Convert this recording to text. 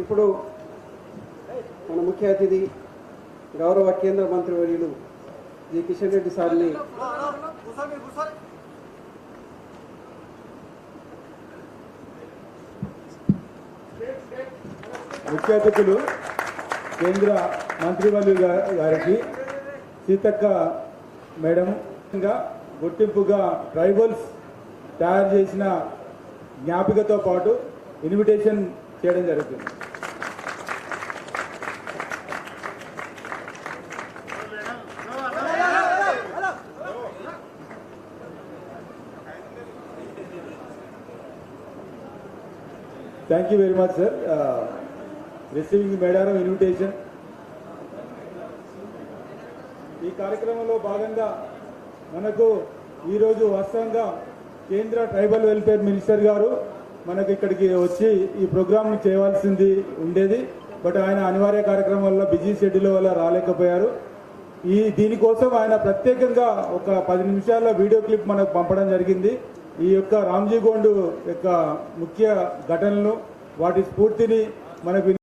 ఇప్పుడు మన ముఖ్య అతిథి గౌరవ కేంద్ర మంత్రివర్యులు జి. కిషన్ రెడ్డి సార్ని ముఖ్య అతిథులు కేంద్ర మంత్రివర్యులు గారికి సీతక్క మేడం ఇంకా గుర్తింపుగా ట్రైబల్స్ తయారు చేసిన జ్ఞాపికతో పాటు ఇన్విటేషన్ చేయడం జరుగుతుంది. Thank you very much sir receiving Medaram invitation ఈ కార్యక్రమంలో భాగంగా మనకు ఈరోజు వాస్తవంగా కేంద్ర ట్రైబల్ వెల్ఫేర్ మినిస్టర్ గారు మనకి ఇక్కడికి వచ్చి ఈ ప్రోగ్రామ్ చేయవలసింది ఉండేది బట్ ఆయన అనివార్య కార్యక్రమం వల్ల బిజీ షెడ్యూల్ వల్ల రాలేకపోయారు. ఈ దీనికోసం ఆయన ప్రత్యేకంగా ఒక పది నిమిషాల వీడియో క్లిప్ మనకు పంపడం జరిగింది. ఈ యొక్క రామ్జీ గోండు యొక్క ముఖ్య ఘటనలు వాటి స్ఫూర్తిని మనకు